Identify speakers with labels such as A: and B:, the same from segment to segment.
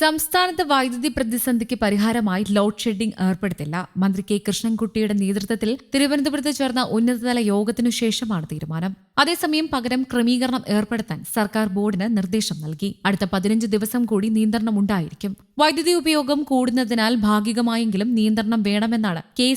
A: സംസ്ഥാനത്ത് വൈദ്യുതി പ്രതിസന്ധിക്ക് പരിഹാരമായി ലോഡ് ഷെഡിംഗ് ഏർപ്പെടുത്തില്ല. മന്ത്രി കെ കൃഷ്ണൻകുട്ടിയുടെ നേതൃത്വത്തിൽ തിരുവനന്തപുരത്ത് ചേർന്ന ഉന്നതതല യോഗത്തിനു ശേഷമാണ് തീരുമാനം. അതേസമയം പകരം ക്രമീകരണം ഏർപ്പെടുത്താൻ സർക്കാർ ബോർഡിന് നിർദ്ദേശം നൽകി. അടുത്ത പതിനഞ്ച് ദിവസം കൂടി നിയന്ത്രണം ഉണ്ടായിരിക്കും. വൈദ്യുതി ഉപയോഗം കൂടുന്നതിനാൽ ഭാഗികമായെങ്കിലും നിയന്ത്രണം വേണമെന്നാണ് കെ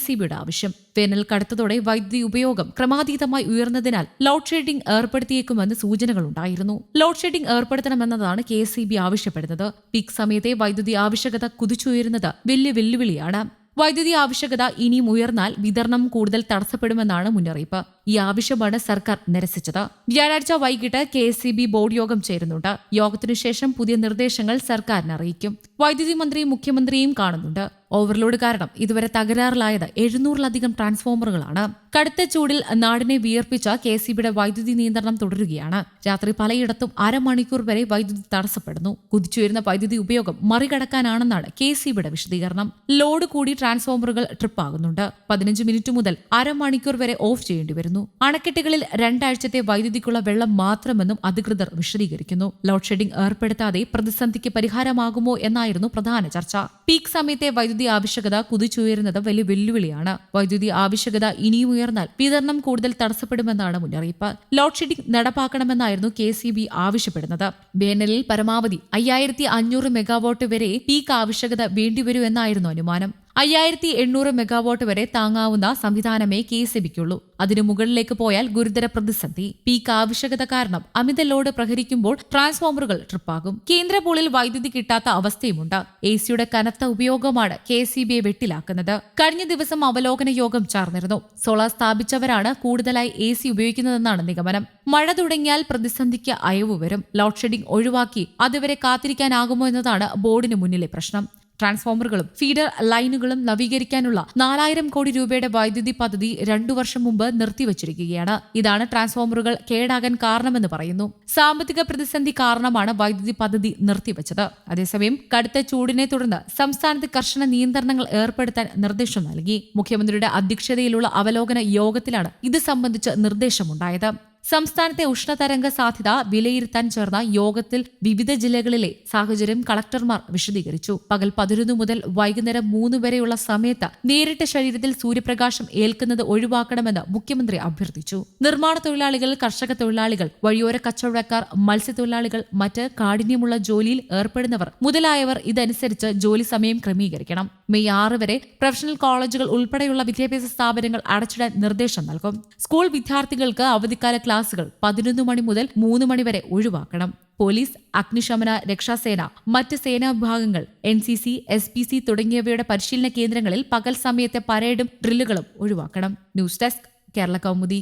A: ആവശ്യം. വേനൽ കടുത്തതോടെ വൈദ്യുതി ഉപയോഗം ക്രമാതീതമായി ഉയർന്നതിനാൽ ലോഡ് ഷെഡിംഗ് ഏർപ്പെടുത്തിയേക്കുമെന്ന് സൂചനകളുണ്ടായിരുന്നു ലോഡ് ഷെഡിംഗ് ഏർപ്പെടുത്തണമെന്നതാണ് കെ സി ബി ആവശ്യപ്പെടുന്നത്. പീക്ക് സമയത്തെ വൈദ്യുതി ആവശ്യകത കുതിച്ചുയരുന്നത് വലിയ വെല്ലുവിളിയാണ്. വൈദ്യുതി ആവശ്യകത ഇനിയും ഉയർന്നാൽ വിതരണം കൂടുതൽ തടസ്സപ്പെടുമെന്നാണ് മുന്നറിയിപ്പ്. ഈ ആവശ്യമാണ് സർക്കാർ നിരസിച്ചത്. വ്യാഴാഴ്ച വൈകിട്ട് കെ എസ് ബോർഡ് യോഗം ചേരുന്നുണ്ട്. യോഗത്തിനുശേഷം പുതിയ നിർദ്ദേശങ്ങൾ സർക്കാരിന് അറിയിക്കും. വൈദ്യുതി മന്ത്രി മുഖ്യമന്ത്രിയും കാണുന്നുണ്ട്. ഓവർലോഡ് കാരണം ഇതുവരെ തകരാറിലായത് എഴുന്നൂറിലധികം ട്രാൻസ്ഫോമറുകളാണ്. കടുത്ത ചൂടിൽ നാടിനെ വിയർപ്പിച്ച കെ സി ബിയുടെ വൈദ്യുതി നിയന്ത്രണം തുടരുകയാണ്. രാത്രി പലയിടത്തും അരമണിക്കൂർ വരെ വൈദ്യുതി തടസ്സപ്പെടുന്നു. കുതിച്ചുയരുന്ന വൈദ്യുതി ഉപയോഗം മറികടക്കാനാണെന്നാണ് കെ സി ബിയുടെ വിശദീകരണം. ലോഡ് കൂടി ട്രാൻസ്ഫോമറുകൾ ട്രിപ്പാകുന്നുണ്ട്. പതിനഞ്ച് മിനിറ്റ് മുതൽ അരമണിക്കൂർ വരെ ഓഫ് ചെയ്യേണ്ടി വരുന്നു. അണക്കെട്ടുകളിൽ രണ്ടാഴ്ചത്തെ വൈദ്യുതിക്കുള്ള വെള്ളം മാത്രമെന്നും അധികൃതർ വിശദീകരിക്കുന്നു. ലോഡ് ഷെഡിംഗ് ഏർപ്പെടുത്താതെ പ്രതിസന്ധിക്ക് പരിഹാരമാകുമോ എന്നായിരുന്നു പ്രധാന ചർച്ച. പീക്ക് സമയത്തെ വൈദ്യുതി ആവശ്യകത കുതിച്ചുയരുന്നത് വലിയ വെല്ലുവിളിയാണ്. വൈദ്യുതി ആവശ്യകത ഇനിയും ഉയർന്നാൽ വിതരണം കൂടുതൽ തടസ്സപ്പെടുമെന്നാണ് മുന്നറിയിപ്പ്. ലോഡ് ഷെഡിംഗ് നടപ്പാക്കണമെന്നായിരുന്നു കെ സി ബി ആവശ്യപ്പെടുന്നത്. വേനലിൽ പരമാവധി അയ്യായിരത്തി അഞ്ഞൂറ് മെഗാവാട്ട് വരെ പീക്ക് ആവശ്യകത വേണ്ടിവരുമെന്നായിരുന്നു അനുമാനം. അയ്യായിരത്തി എണ്ണൂറ് മെഗാവാട്ട് വരെ താങ്ങാവുന്ന സംവിധാനമേ കെ എസ് ബിക്കുള്ളൂ. അതിനു മുകളിലേക്ക് പോയാൽ ഗുരുതര പ്രതിസന്ധി. പീക്ക് ആവശ്യകത കാരണം അമിത ലോഡ് പ്രഹരിക്കുമ്പോൾ ട്രാൻസ്ഫോമറുകൾ ട്രിപ്പാകും. കേന്ദ്ര പൂളിൽ വൈദ്യുതി കിട്ടാത്ത അവസ്ഥയുമുണ്ട്. എ സിയുടെ കനത്ത ഉപയോഗമാണ് കെ സി ബിയെ വെട്ടിലാക്കുന്നത്. കഴിഞ്ഞ ദിവസം അവലോകന യോഗം ചേർന്നിരുന്നു. സോളാർ സ്ഥാപിച്ചവരാണ് കൂടുതലായി എ സി ഉപയോഗിക്കുന്നതെന്നാണ് നിഗമനം. മഴ തുടങ്ങിയാൽ പ്രതിസന്ധിക്ക് അയവ് വരും ലോഡ് ഷെഡിംഗ് ഒഴിവാക്കി അതുവരെ കാത്തിരിക്കാനാകുമോ എന്നതാണ് ബോർഡിന് മുന്നിലെ പ്രശ്നം. ട്രാൻസ്ഫോമറുകളും ഫീഡർ ലൈനുകളും നവീകരിക്കാനുള്ള നാലായിരം കോടി രൂപയുടെ വൈദ്യുതി പദ്ധതി രണ്ടു വർഷം മുമ്പ് നിർത്തിവച്ചിരിക്കുകയാണ്. ഇതാണ് ട്രാൻസ്ഫോമറുകൾ കേടാകാൻ കാരണമെന്ന് പറയുന്നു. സാമ്പത്തിക പ്രതിസന്ധി കാരണമാണ് വൈദ്യുതി പദ്ധതി നിർത്തിവച്ചത്. അതേസമയം കടുത്ത ചൂടിനെ തുടർന്ന് സംസ്ഥാനത്ത് കർശന നിയന്ത്രണങ്ങൾ ഏർപ്പെടുത്താൻ നിർദ്ദേശം നൽകി. മുഖ്യമന്ത്രിയുടെ അധ്യക്ഷതയിലുള്ള അവലോകന യോഗത്തിലാണ് ഇത് സംബന്ധിച്ച് നിർദ്ദേശമുണ്ടായത്. സംസ്ഥാനത്തെ ഉഷ്ണതരംഗ സാധ്യത വിലയിരുത്താൻ ചേർന്ന യോഗത്തിൽ വിവിധ ജില്ലകളിലെ സാഹചര്യം കളക്ടർമാർ വിശദീകരിച്ചു. പകൽ പതിനൊന്ന് മുതൽ വൈകുന്നേരം മൂന്ന് വരെയുള്ള സമയത്ത് നേരിട്ട് ശരീരത്തിൽ സൂര്യപ്രകാശം ഏൽക്കുന്നത് ഒഴിവാക്കണമെന്ന് മുഖ്യമന്ത്രി അഭ്യർത്ഥിച്ചു. നിർമ്മാണ തൊഴിലാളികൾ കർഷക തൊഴിലാളികൾ വഴിയോര കച്ചവടക്കാർ മത്സ്യത്തൊഴിലാളികൾ മറ്റ് കാഠിന്യമുള്ള ജോലിയിൽ ഏർപ്പെടുന്നവർ മുതലായവർ ഇതനുസരിച്ച് ജോലി സമയം ക്രമീകരിക്കണം. മെയ് ആറ് വരെ പ്രൊഫഷണൽ കോളേജുകൾ ഉൾപ്പെടെയുള്ള വിദ്യാഭ്യാസ സ്ഥാപനങ്ങൾ അടച്ചിടാൻ നിർദ്ദേശം നൽകും. സ്കൂൾ വിദ്യാർത്ഥികൾക്ക് അവധിക്കാല ക്ലാസുകൾ പതിനൊന്ന് മണി മുതൽ മൂന്ന് മണി വരെ ഒഴിവാക്കണം. പോലീസ് അഗ്നിശമന രക്ഷാസേന മറ്റ് സേനാ വിഭാഗങ്ങൾ N C C S P C തുടങ്ങിയവയുടെ പരിശീലന കേന്ദ്രങ്ങളിൽ പകൽ സമയത്തെ പരേഡും ഡ്രില്ലുകളും ഒഴിവാക്കണം. News desk Kerala Kaumudi.